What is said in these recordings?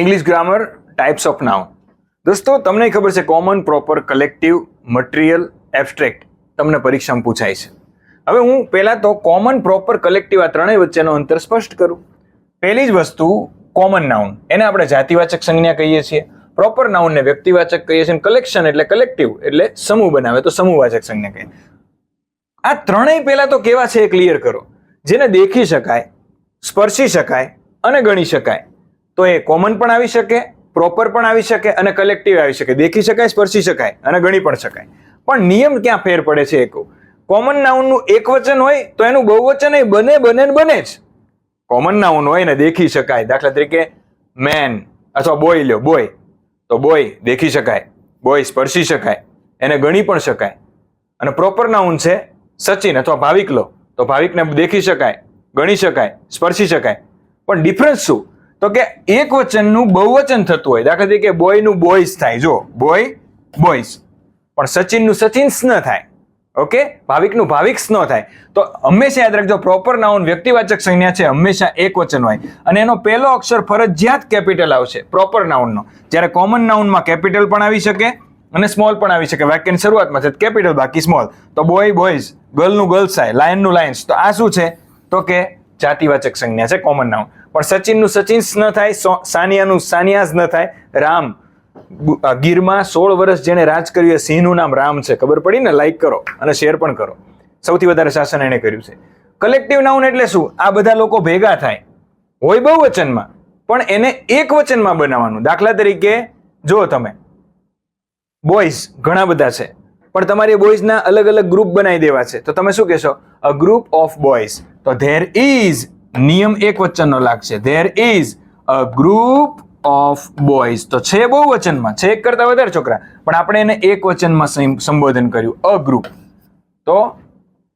English grammar types of noun દોસ્તો, તમને ખબર છે common proper collective material abstract તમને પરીક્ષામાં પૂછાય છે. હવે હું પહેલાં તો કોમન પ્રોપર કલેક્ટિવ આ ત્રણેય વચ્ચેનો અંતર સ્પષ્ટ કરું. પહેલી જ વસ્તુ કોમન નાઉન એને આપણે જાતિવાચક સંજ્ઞા કહીએ છીએ. પ્રોપર નાઉનને વ્યક્તિવાચક કહીએ છીએ કલેક્શન એટલે કલેક્ટિવ એટલે સમૂહ બનાવે તો સમૂહવાચક સંજ્ઞા કહીએ. આ ત્રણેય પહેલાં તો કેવા છે એ ક્લિયર કરો. જેને દેખી શકાય, સ્પર્શી શકાય અને ગણી શકાય. તો એ કોમન પણ આવી શકે પ્રોપર પણ આવી શકે અને કલેક્ટિવ આવી શકે. દેખી શકાય, સ્પર્શી શકાય અને ગણી પણ શકાય. પણ નિયમ ક્યાં ફેર પડે છે એક? કોમન નાઉનનું એક વચન હોય તો એનું બહુવચન એ બને બને બને જ. કોમન નાઉન હોય ને દેખી શકાય. દાખલા તરીકે મેન અથવા બોય લ્યો બોય તો બોય દેખી શકાય બોય સ્પર્શી શકાય, એને ગણી પણ શકાય. અને પ્રોપર નાઉન છે, સચિન અથવા ભાવિક લો. તો ભાવિકને દેખી શકાય, ગણી શકાય, સ્પર્શી શકાય. પણ ડિફરન્સ શું? તો કે એક વચનનું બહુવચન થતું હોય. દાખલા તરીકે બોયનું બોયસ થાય. જો, બોય, બોયસ. પણ સચિનનું સચિન્સ ન થાય. ઓકે? ભાવિકનું ભાવિક્સ ન થાય. તો હંમેશા યાદ રાખજો પ્રોપર નાઉન વ્યક્તિવાચક સંજ્ઞા છે, હંમેશા એક વચન હોય. અને એનો પહેલો અક્ષર ફરજિયાત કેપિટલ આવશે પ્રોપર નાઉનનો જ્યારે કોમન નાઉનમાં કેપિટલ પણ આવી શકે અને સ્મોલ પણ આવી શકે. વાક્યની શરૂઆતમાં છે કેપિટલ બાકી સ્મોલ તો બોય બોયઝ ગર્લનું ગર્લ્સ થાય લાયનનું લાયન્સ તો આ શું છે? તો કે જાતિવાચક સંજ્ઞા છે કોમન નાઉન પણ સચિનનું સચિન્સ ન થાય સાનિયાનું સાનિયાઝ ન થાય, રામ ગીરમાં સોળ વર્ષ જેણે રાજ કર્યું, એ સિંહનું નામ રામ છે. ખબર પડી ને? લાઈક કરો અને શેર પણ કરો. સૌથી વધારે શાસન એણે કર્યું છે. કલેક્ટિવ નાઉન એટલે શું? આ બધા લોકો ભેગા થાય. હોય બહુ વચનમાં, પણ એને એક વચનમાં બનાવવાનું. દાખલા તરીકે જો તમે. બોયઝ ઘણા બધા છે. પણ તમારે બોયઝના અલગ અલગ ગ્રુપ બનાવી દેવા છે. તો તમે શું કહેશો? અ ગ્રુપ ઓફ બોયઝ તો ધેર ઇઝ નિયમ એક વચનનો લાગશે. There is a group of boys તો છે બહુ વચનમાં, છે એક કરતા વધારે છોકરા. પણ આપણે એને એક વચનમાં સંબોધન કર્યું અ ગ્રુપ તો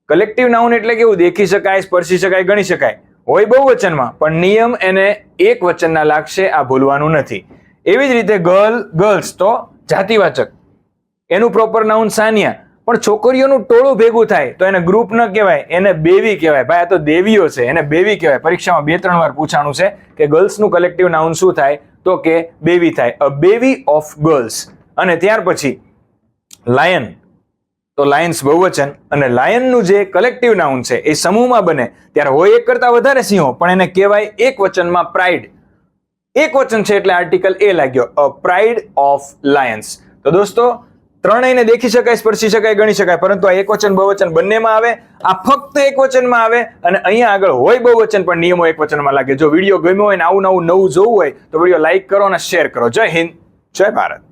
કલેક્ટિવ નાઉન એટલે કેવું? દેખી શકાય, સ્પર્શી શકાય, ગણી શકાય. હોય બહુ વચનમાં, પણ નિયમ એને એક વચનના લાગશે, આ ભૂલવાનું નથી. એવી જ રીતે ગર્લ ગર્લ્સ તો જાતિવાચક. એનું પ્રોપર નાઉન સાનિયા. પણ છોકરીઓનું ટોળું ભેગું થાય તો એને ગ્રુપ ન કહેવાય, એને બેવી કહેવાય. ભાઈ, આ તો દેવીઓ છે, એને બેવી કહેવાય. પરીક્ષામાં બે, ત્રણ વાર પૂછાણું છે કે ગર્લ્સનું કલેક્ટિવ નાઉન શું થાય? તો કે બેવી થાય. અ બેવી ઓફ ગર્લ્સ અને ત્યાર પછી લાયન તો લાયન્સ બહુવચન. અને લાયનનું જે કલેક્ટિવ નાઉન છે, એ સમૂહમાં બને. ત્યારે હોય એક કરતા વધારે સિંહો, પણ એને કહેવાય એક વચનમાં પ્રાઇડ એક વચન છે એટલે આર્ટિકલ એ લાગ્યો. અ પ્રાઇડ ઓફ લાયન્સ તો દોસ્તો ત્રણેયને દેખી શકાય, સ્પર્શી શકાય, ગણી શકાય. પરંતુ આ એક વચન બહુવચન બંનેમાં આવે, આ ફક્ત એક વચનમાં આવે અને અહીંયા આગળ હોય બહુવચન, પણ નિયમો એક વચનમાં લાગે. જો વીડિયો ગમ્યો હોય ને આવું નવું નવું જોવું હોય, તો વીડિયો લાઈક કરો અને શેર કરો. જય હિન્દ, જય ભારત.